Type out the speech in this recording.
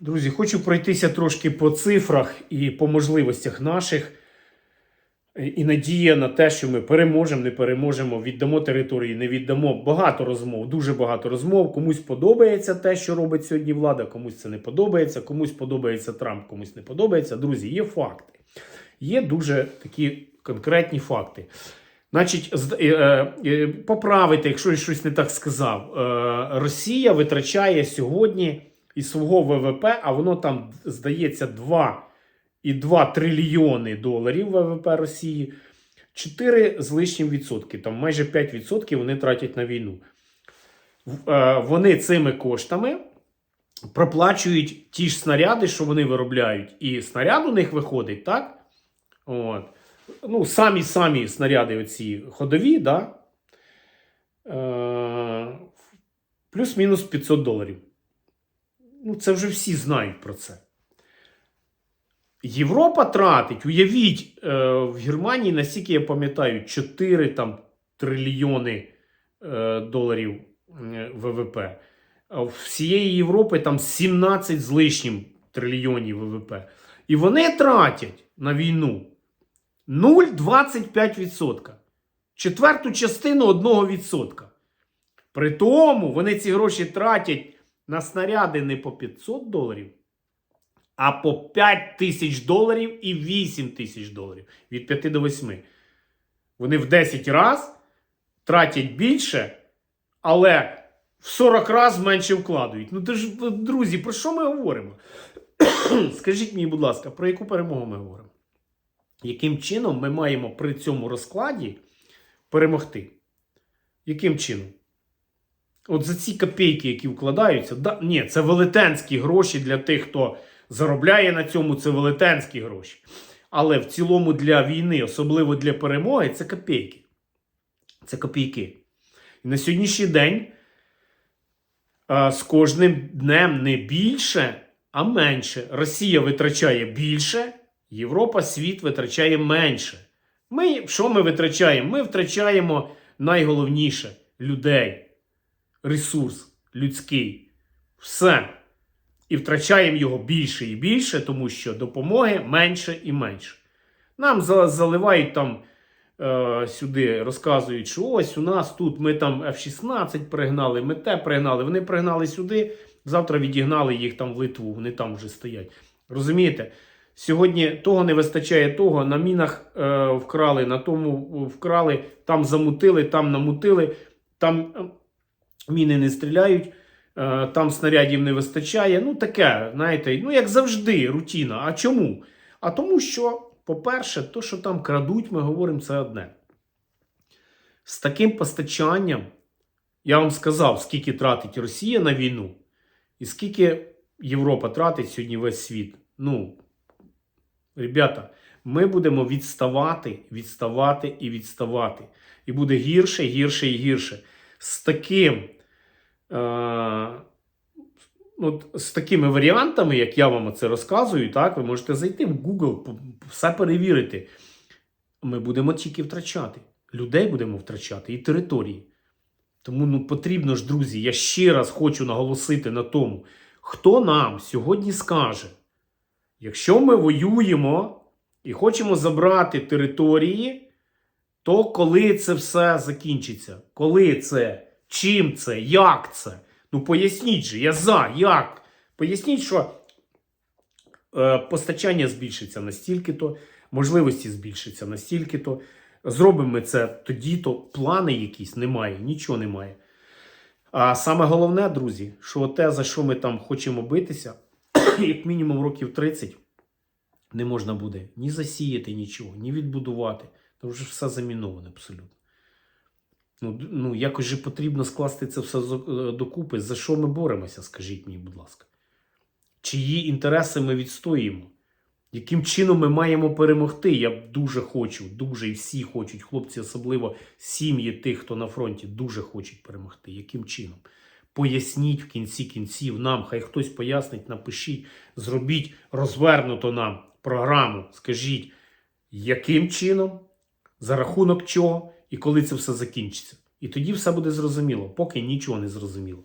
Друзі, хочу пройтися трошки по цифрах і по можливостях наших. І надія на те, що ми переможемо, не переможемо, віддамо території, не віддамо. Багато розмов, дуже багато розмов. Комусь подобається те, що робить сьогодні влада, комусь це не подобається, комусь подобається Трамп, комусь не подобається. Друзі, є факти. Є дуже такі конкретні факти. Значить, е, е, е, поправити, якщо я щось не так сказав, е, Росія витрачає сьогодні із свого ВВП, а воно там здається 2,2 трильйони доларів ВВП Росії, 4 з лишнім відсотки, там майже 5 відсотків вони тратять на війну. Е, Вони цими коштами проплачують ті ж снаряди, що вони виробляють, і снаряд у них виходить, так? От. Ну, самі самі снаряди, оці ходові, да? е, плюс-мінус 500 доларів. Ну, це вже всі знають про це. Європа тратить, уявіть, е, в Германії, наскільки я пам'ятаю, 4 там, трильйони е, доларів ВВП. А всієї Європи там 17 з лишнім трильйонів ВВП. І вони тратять на війну 0,25%. Четверту частину 1%. При тому вони ці гроші тратять на снаряди не по 500 доларів, а по 5 тисяч доларів і 8 тисяч доларів від 5 до 8. Вони в 10 раз тратять більше, але в 40 разів менше вкладають. Ну, ж, друзі, про що ми говоримо? Скажіть мені, будь ласка, про яку перемогу ми говоримо? Яким чином ми маємо при цьому розкладі перемогти? Яким чином? От за ці копійки, які вкладаються, да, ні, це велетенські гроші для тих, хто заробляє на цьому, це велетенські гроші. Але в цілому для війни, особливо для перемоги, це копійки. Це копійки. І на сьогоднішній день з кожним днем не більше, а менше. Росія витрачає більше, Європа, світ витрачає менше. Ми, що ми витрачаємо? Ми втрачаємо найголовніше людей ресурс людський. Все. І втрачаємо його більше і більше, тому що допомоги менше і менше. Нам заливають там е, сюди, розказують, що ось у нас тут ми там F-16 пригнали, ми те пригнали. Вони пригнали сюди, завтра відігнали їх там в Литву, вони там вже стоять. Розумієте? Сьогодні того не вистачає того, на мінах е, вкрали, на тому вкрали, там замутили, там намутили, там міни не стріляють, е, там снарядів не вистачає. Ну, таке, знаєте, ну як завжди, рутіна. А чому? А тому, що, по-перше, то, що там крадуть, ми говоримо, це одне. З таким постачанням, я вам сказав, скільки тратить Росія на війну, і скільки Європа тратить сьогодні весь світ. Ну, ребята, ми будемо відставати, відставати і відставати. І буде гірше, гірше і гірше. З таким. Е, от, з такими варіантами, як я вам це розказую, так, ви можете зайти в Google, все перевірити. Ми будемо тільки втрачати. Людей будемо втрачати і території. Тому ну, потрібно ж, друзі, я ще раз хочу наголосити на тому, хто нам сьогодні скаже, якщо ми воюємо і хочемо забрати території, то коли це все закінчиться? Коли це? Чим це? Як це? Ну поясніть же, я за, як? Поясніть, що е, постачання збільшиться настільки-то, можливості збільшаться настільки-то. Зробимо це тоді-то, плани якісь немає, нічого немає. А саме головне, друзі, що те, за що ми там хочемо битися, як мінімум років 30, не можна буде ні засіяти нічого, ні відбудувати. Там вже все заміноване абсолютно. Ну, ну якось же потрібно скласти це все е, докупи. За що ми боремося, скажіть мені, будь ласка. Чиї інтереси ми відстоюємо? Яким чином ми маємо перемогти? Я дуже хочу, дуже і всі хочуть, хлопці, особливо сім'ї тих, хто на фронті, дуже хочуть перемогти. Яким чином? Поясніть в кінці кінців нам, хай хтось пояснить, напишіть, зробіть розвернуто нам програму. Скажіть, яким чином, за рахунок чого і коли це все закінчиться. І тоді все буде зрозуміло, поки нічого не зрозуміло.